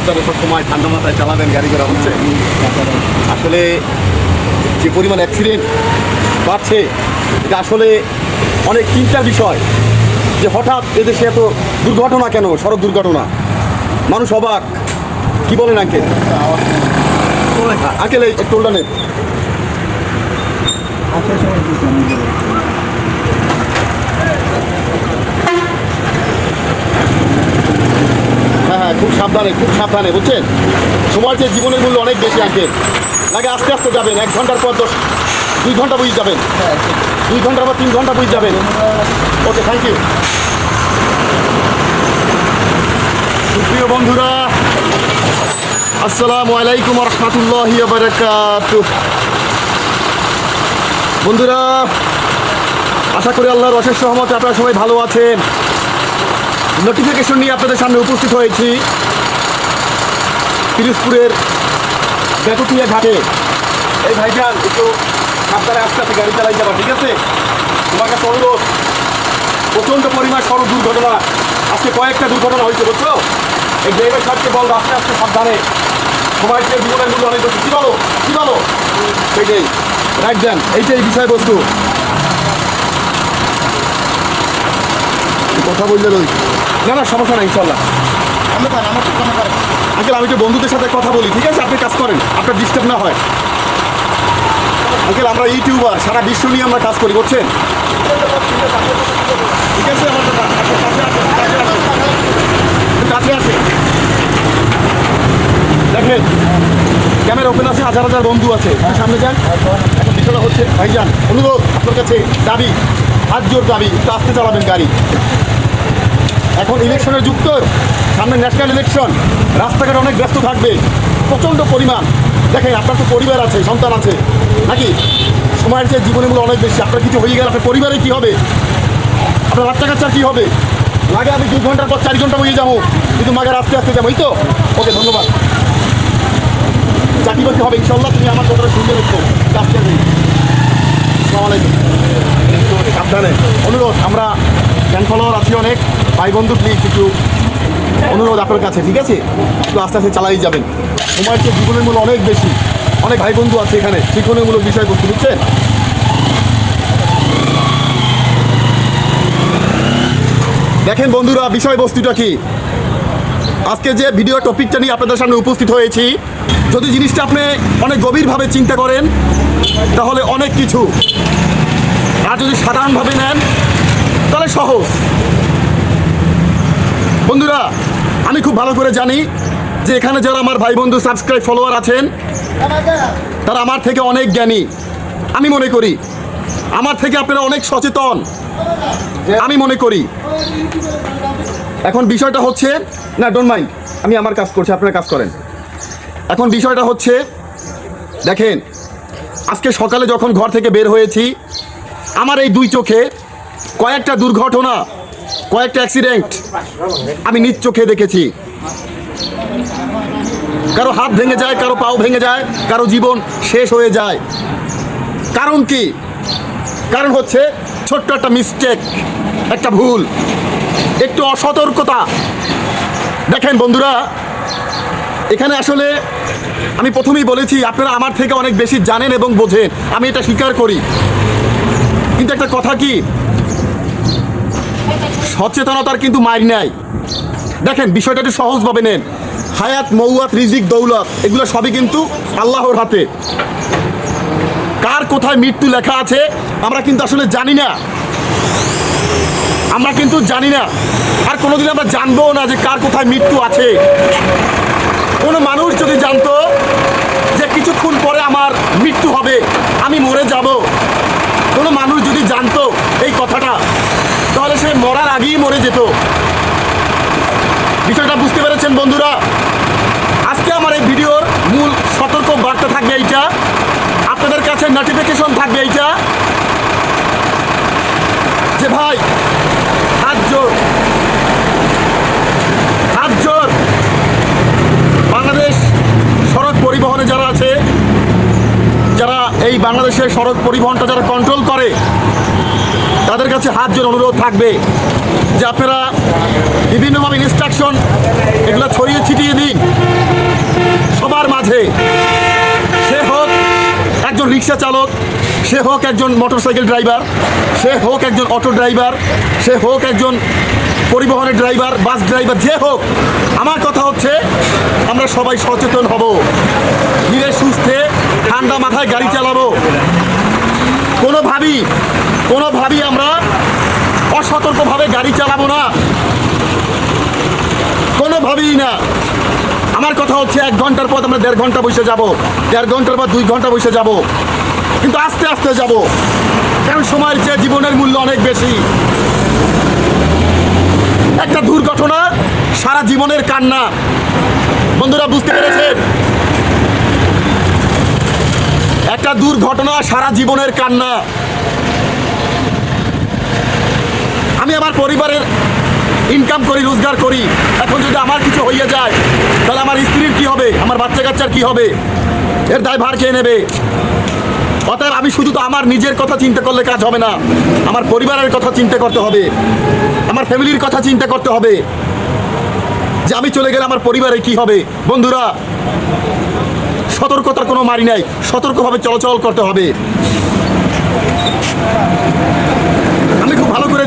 সাবধানে সব সময় ঠান্ডা মাথায় চালাবেন, গাড়ি ঘোড়া হচ্ছে। আসলে যে পরিমাণ অ্যাক্সিডেন্ট বাড়ছে, এটা আসলে অনেক চিন্তার বিষয় যে হঠাৎ এদেশে এত দুর্ঘটনা কেন? সড়ক দুর্ঘটনা। মানুষ অবাক। কি বলেন আঙ্কেল? আঙ্কেল, এই টোলটা হ্যাঁ হ্যাঁ খুব সাবধানে খুব সাবধানে বুঝছেন? সময় যে জীবনের মূল্য অনেক বেশি আঙ্কেল। লাগে আস্তে আস্তে যাবেন এক ঘণ্টার পর দশ দুই ঘণ্টা বুঝে যাবেন। দুই ঘণ্টার পর তিন ঘণ্টা বুঝে যাবেন। ওকে থ্যাংক ইউ সুপ্রিয় বন্ধুরা আসসালামু আলাইকুম রহমতুল্লাহি বারাকাত বন্ধুরা আশা করি আল্লাহর অশেষ সহমতে আপনারা সবাই ভালো আছেন। নোটিফিকেশন নিয়ে আপনাদের সামনে উপস্থিত হয়েছি। পিরোজপুরের বেকুটিয়া ঘাটে। এই ভাইজান, একটু সাবধানে আস্তে আস্তে গাড়ি চালাই যাবা ঠিক আছে? তোমার কাছে অনুরোধ, প্রচণ্ড পরিমাণ সড়ক দুর্ঘটনা, আজকে কয়েকটা দুর্ঘটনা হয়েছে, বুঝছ? এই ড্রাইভার সাহেবকে বল আস্তে আস্তে সাবধানে। যে জীবনের মূল্য অনেক বেশি। কী বলো? কী বলো? সেইটাই রাইট দেন এইটাই বিষয়বস্তু। কথা বললে রই না না সমস্যা নাই ইনশাল্লাহ আঙ্কেল আমি তো বন্ধুদের সাথে কথা বলি ঠিক আছে? আপনি কাজ করেন আপনার ডিস্টার্ব না হয়। আঙ্কেল আমরা ইউটিউবার সারা বিশ্ব নিয়ে আমরা কাজ করি বুঝছেন? ঠিক আছে? কাছে আসেন দেখেন ক্যামেরা ওপেন আছে হাজার হাজার বন্ধু আছে। সামনে যান। এখন বিষয়টা হচ্ছে। ভাইজান অনুরোধ আপনার কাছে দাবি হাত জোর দাবি একটু আস্তে চালাবেন গাড়ি। এখন ইলেকশনের যুক্ত, সামনে ন্যাশনাল ইলেকশন রাস্তাঘাট অনেক ব্যস্ত থাকবে, প্রচণ্ড পরিমাণ। দেখেন, আপনার তো পরিবার আছে, সন্তান আছে, নাকি? সময়ের যে জীবনের মূল্য অনেক বেশি, আপনার কিছু হয়ে গেলে আপনার পরিবারে কী হবে? আপনার বাচ্চা কাচ্চার কী হবে? লাগে আমি দুই ঘণ্টার পর চার ঘণ্টা বইয়ে যাব, কিন্তু মাগে আস্তে আস্তে যাব, এই তো? ওকে, ধন্যবাদ। চাকরি বাকরি হবে ইনশাল্লাহ তুমি আমার কথাটা শুনতে রেখো আসসালামু আলাইকুম। সাবধানে। অনুরোধ, আমরা ফ্যান ফলোয়ার আছি অনেক। ভাই বন্ধু প্লিজ একটু অনুরোধ আপনার কাছে, ঠিক আছে? একটু আস্তে আস্তে চালাই যাবেন। সময়ের চেয়ে জীবনের মূল্য অনেক বেশি। অনেক ভাই বন্ধু আছে এখানে শিক্ষণীয়মূলক বিষয়বস্তু, বুঝছেন? দেখেন বন্ধুরা, বিষয়বস্তুটা কি? আজকে যে ভিডিও টপিকটা নিয়ে আপনাদের সামনে উপস্থিত হয়েছি, যদি জিনিসটা আপনি অনেক গভীরভাবে চিন্তা করেন, তাহলে অনেক কিছু। আর যদি সাধারণভাবে নেন, তাহলে সহজ। বন্ধুরা, আমি খুব ভালো করে জানি যে এখানে যারা আমার ভাই বন্ধু সাবস্ক্রাইব ফলোয়ার আছেন, তারা আমার থেকে অনেক জ্ঞানী। আমি মনে করি, আমার থেকে আপনারা অনেক সচেতন। আমি মনে করি। এখন বিষয়টা হচ্ছে, না ডোন্ট মাইন্ড আমি আমার কাজ করছি, আপনারা কাজ করেন। এখন বিষয়টা হচ্ছে, দেখেন, আজকে সকালে যখন ঘর থেকে বের হয়েছি, আমার এই দুই চোখে কয়েকটা দুর্ঘটনা কয়েকটা অ্যাক্সিডেন্ট আমি নিজ চোখে দেখেছি। কারও হাত ভেঙে যায়, কারও পাও ভেঙে যায়, কারও জীবন শেষ হয়ে যায়। কারণ কি? কারণ হচ্ছে ছোট্ট একটা মিস্টেক একটা ভুল, একটু অসতর্কতা। দেখেন বন্ধুরা, এখানে আসলে আমি প্রথমেই বলেছি, আপনারা আমার থেকে অনেক বেশি জানেন এবং বোঝেন। আমি এটা স্বীকার করি। কিন্তু একটা কথা কি? সচেতনতার কিন্তু মার নাই। দেখেন, বিষয়টা একটু সহজভাবে নেন। হায়াত, মৌয়াত, রিজিক, দৌলত, এগুলো সবই কিন্তু আল্লাহর হাতে। কার কোথায় মৃত্যু লেখা আছে, আমরা কিন্তু আসলে জানি না। আমরা কিন্তু জানি না। আর কোনোদিন আমরা জানব না যে কার কোথায় মৃত্যু আছে কোনো মানুষ যদি জানতো যে কিছুক্ষণ পরে আমার মৃত্যু হবে আমি মরে যাব কোনো মানুষ যদি জানতো এই কথাটা তাহলে সে মরার আগেই মরে যেত বিষয়টা বুঝতে পেরেছেন বন্ধুরা আজকে আমার এই ভিডিওর মূল সতর্ক বার্তা থাকবে এইটা আপনাদের কাছে নোটিফিকেশন থাকবে এইটা? যে ভাই, হাত জোর। হাত জোর। বাংলাদেশ সড়ক পরিবহনে যারা আছে, যারা এই বাংলাদেশের সড়ক পরিবহনটা যারা কন্ট্রোল করে, তাদের কাছে হাত জোর অনুরোধ থাকবে যে আপনারা বিভিন্নভাবে ইনস্ট্রাকশন এগুলো ছড়িয়ে ছিটিয়ে দিন। সবার মাঝে রিক্সা চালক, সে হোক একজন মোটরসাইকেল ড্রাইভার সে হোক একজন অটো ড্রাইভার সে হোক একজন পরিবহনের ড্রাইভার বাস ড্রাইভার যে হোক। আমার কথা হচ্ছে, আমরা সবাই সচেতন হব। ধীরে সুস্থে ঠান্ডা মাথায় গাড়ি চালাবো। কোনোভাবেই কোনোভাবেই আমরা অসতর্কভাবে গাড়ি চালাবো না। কোনোভাবেই না। আমার কথা হচ্ছে এক ঘণ্টার পর আমরা দেড় ঘণ্টা বসে যাব। দেড় ঘণ্টার পর দুই ঘণ্টা বসে যাব। কিন্তু আস্তে আস্তে যাব। কারণ সময়ের চেয়ে জীবনের মূল্য অনেক বেশি। একটা দুর্ঘটনা, সারা জীবনের কান্না। বন্ধুরা, বুঝতে পেরেছেন? একটা দুর্ঘটনা, সারা জীবনের কান্না। আমি আমার পরিবারের ইনকাম করি, রোজগার করি, এখন যদি আমার কিছু হইয়া যায়, তাহলে আমার স্ত্রীর কি হবে? আমার বাচ্চা কাচ্চার কি হবে? এর দায় ভার কে নেবে? অতএব আমি শুধু তো আমার নিজের কথা চিন্তা করলে কাজ হবে না, আমার পরিবারের কথা চিন্তা করতে হবে, আমার ফ্যামিলির কথা চিন্তা করতে হবে, যে আমি চলে গেলে আমার পরিবারে কি হবে? বন্ধুরা, সতর্কতার কোনো মারি নাই, সতর্কভাবে চলাচল করতে হবে।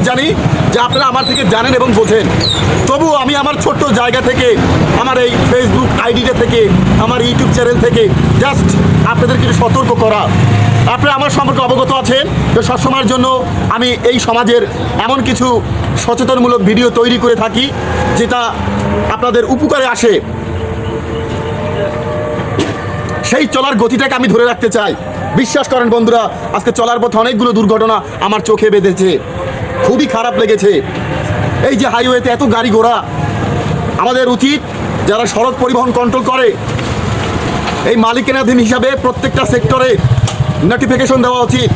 জানি যে আপনারা আমার থেকে জানেন এবং বোঝেন। তবুও আমি আমার ছোট্ট জায়গা থেকে, আমার এই ফেসবুক আইডিটা থেকে, আমার ইউটিউব চ্যানেল থেকে জাস্ট আপনাদের কিছু সতর্ক করা। আপনারা আমার সম্পর্কে অবগত আছেন, তো সবসময়ের জন্য আমি এই সমাজের এমন কিছু সচেতনমূলক ভিডিও তৈরি করে থাকি, যেটা আপনাদের উপকারে আসে। সেই চলার গতিটাকে আমি ধরে রাখতে চাই। বিশ্বাস করেন বন্ধুরা, আজকে চলার পথে অনেকগুলো দুর্ঘটনা আমার চোখে বেঁধেছে। খুবই খারাপ লেগেছে। এই যে হাইওয়েতে এত গাড়ি ঘোড়া, আমাদের উচিত যারা সড়ক পরিবহন কন্ট্রোল করে, এই মালিকানাধীন হিসাবে প্রত্যেকটা সেক্টরে নোটিফিকেশন দেওয়া উচিত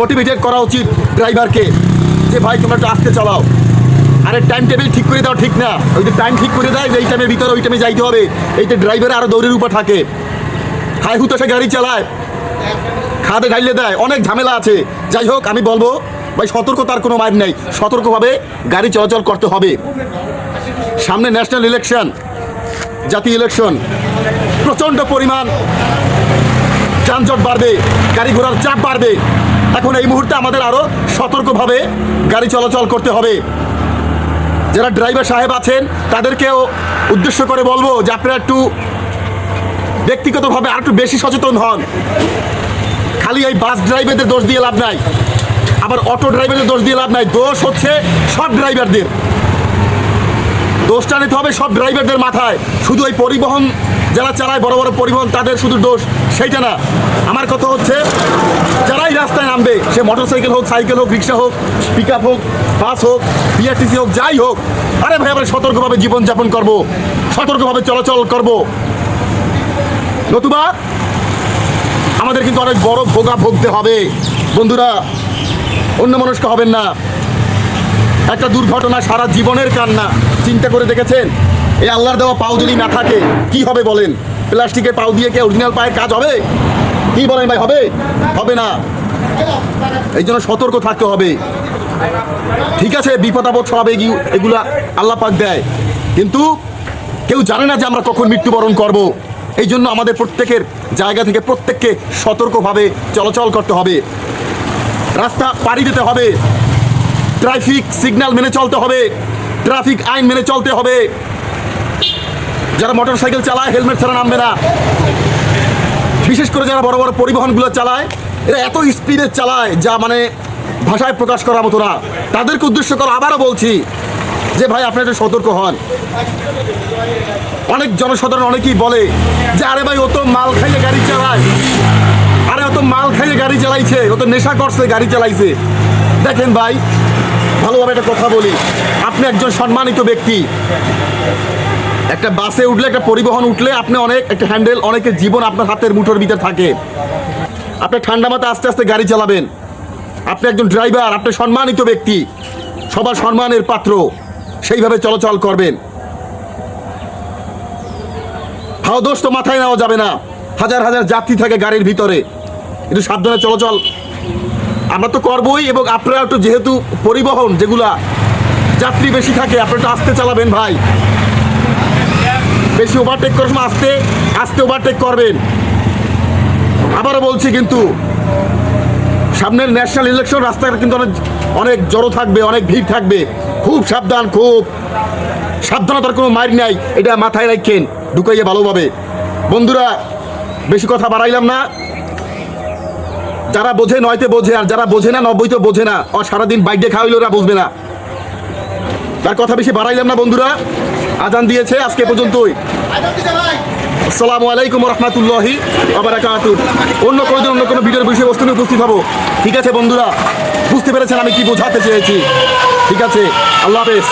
মোটিভেটেড করা উচিত ড্রাইভারকে যে, ভাই, তোমরা একটু আস্তে চালাও। আরে টাইম টেবিল ঠিক করে দেওয়া ঠিক না। ওই যে টাইম ঠিক করে দেয় যে এই টাইমের ভিতরে ওই টাইমে যাইতে হবে। এইটা ড্রাইভার আরও দৌড়ের উপর থাকে। হাই হুতাশে গাড়ি চালায়, খাদে ঢাইলে দেয়, অনেক ঝামেলা আছে। যাই হোক, আমি বলব ভাই, সতর্কতার কোনো মার নেই। সতর্কভাবে গাড়ি চলাচল করতে হবে। সামনে ন্যাশনাল ইলেকশন জাতীয় ইলেকশন প্রচণ্ড পরিমাণ যানজট বাড়বে, গাড়ি ঘোড়ার চাপ বাড়বে। এখন এই মুহূর্তে আমাদের আরও সতর্কভাবে গাড়ি চলাচল করতে হবে। যারা ড্রাইভার সাহেব আছেন, তাদেরকেও উদ্দেশ্য করে বলব যে আপনারা একটু ব্যক্তিগতভাবে আর একটু বেশি সচেতন হন। খালি এই বাস ড্রাইভারদের দোষ দিয়ে লাভ নাই। আবার অটো ড্রাইভারের দোষ দিয়ে লাভ নাই। দোষ হচ্ছে সব ড্রাইভারদের দোষটা নিতে হবে সব ড্রাইভারদের মাথায়। শুধু ওই পরিবহন যারা চালায়, বড় বড় পরিবহন, তাদের শুধু দোষ, সেইটা না। আমার কথা হচ্ছে, যারাই রাস্তায় নামবে, সে মোটরসাইকেল হোক সাইকেল হোক রিক্সা হোক পিক হোক বাস হোক বিআরটিসি হোক, যাই হোক, আরে ভাই, আমরা সতর্কভাবে জীবনযাপন করব, সতর্কভাবে চলাচল করব। নতুবা, আমাদের কিন্তু অনেক বড় ভোগা ভোগতে হবে। বন্ধুরা অন্য মানুষকে হবেন না। একটা দুর্ঘটনা সারা জীবনের কান্না। চিন্তা করে দেখেছেন? এই আল্লাহর দেওয়া পাও যদি না থাকে, কি হবে বলেন? প্লাস্টিকের পাও দিয়ে কি অরিজিনাল পায়ের কাজ হবে? কি বলেন ভাই, হবে? হবে না। এই জন্য সতর্ক থাকতে হবে। ঠিক আছে, বিপদ আপদ সব এগি- এগুলা আল্লাহ পাক দেয়। কিন্তু কেউ জানে না যে আমরা কখন মৃত্যুবরণ করব। এই জন্য আমাদের প্রত্যেকের জায়গা থেকে প্রত্যেককে সতর্কভাবে চলাচল করতে হবে। রাস্তা পাড়ি দিতে হবে। ট্রাফিক সিগন্যাল মেনে চলতে হবে। ট্রাফিক আইন মেনে চলতে হবে। যারা মোটর সাইকেল চালায়, হেলমেট ছাড়া নামবে না। বিশেষ করে যারা বড় বড় পরিবহনগুলো চালায়, এরা এত স্পিডে চালায়, যা মানে ভাষায় প্রকাশ করার মতো না। তাদেরকে উদ্দেশ্য করে আবারও বলছি যে, ভাই আপনি একটু সতর্ক হন। অনেক জনসাধারণ অনেকেই বলে যে, আরে ভাই, ও তো মাল খাইয়ে গাড়ি চালায়। তো মাল খাইয়ে গাড়ি চালাইছে, ও তো নেশা করছে, গাড়ি চালাইছে। দেখেন ভাই, ভালোভাবে একটা কথা বলি। আপনি একজন সম্মানিত ব্যক্তি। একটা বাসে উঠলে, একটা পরিবহন উঠলে আপনি অনেক, একটা হ্যান্ডেল, অনেকের জীবন আপনার হাতের মুঠোর ভিতরে থাকে। আপনি ঠান্ডা মাথায় আস্তে আস্তে গাড়ি চালাবেন। আপনি একজন ড্রাইভার, আপনি সম্মানিত ব্যক্তি। সবার সম্মানের পাত্র। সেইভাবে চলাচল করবেন। হাও দোষ তো মাথায় নেওয়া যাবে না। হাজার হাজার যাত্রী থাকে গাড়ির ভিতরে। একটু সাবধানে চলাচল আমরা তো করবই এবং আপনারা একটু যেহেতু পরিবহন, যেগুলা যাত্রী বেশি থাকে, আপনারা একটু আস্তে চালাবেন ভাই। বেশি ওভারটেক করার সময় আস্তে আস্তে ওভারটেক করবেন। আবারও বলছি কিন্তু, সামনের ন্যাশনাল ইলেকশন রাস্তাটা কিন্তু অনেক অনেক জড়ো থাকবে, অনেক ভিড় থাকবে। খুব সাবধান, খুব। সাবধানতার কোনো মার নাই, এটা মাথায় রাখেন, ঢুকাইয়ে ভালোভাবে। বন্ধুরা, বেশি কথা বাড়াইলাম না। যারা বোঝে নয়তে বোঝে, আর যারা বোঝে না নব্বই তো বোঝে না। আর সারাদিন বাইক দিয়ে খাওয়াইলে ওরা বুঝবে না। তার কথা বেশি বাড়াইলাম না, বন্ধুরা। আজান দিয়েছে আজকে পর্যন্তই। আসসালামু আলাইকুম রহমতুল্লাহি আবরাকাতুহ অন্য কোনো অন্য কোনো ভিডিওর বিষয়বস্তু নিয়ে উপস্থিত হব। ঠিক আছে, বন্ধুরা? বুঝতে পেরেছেন আমি কি বোঝাতে চেয়েছি? ঠিক আছে, আল্লাহ হাফেজ।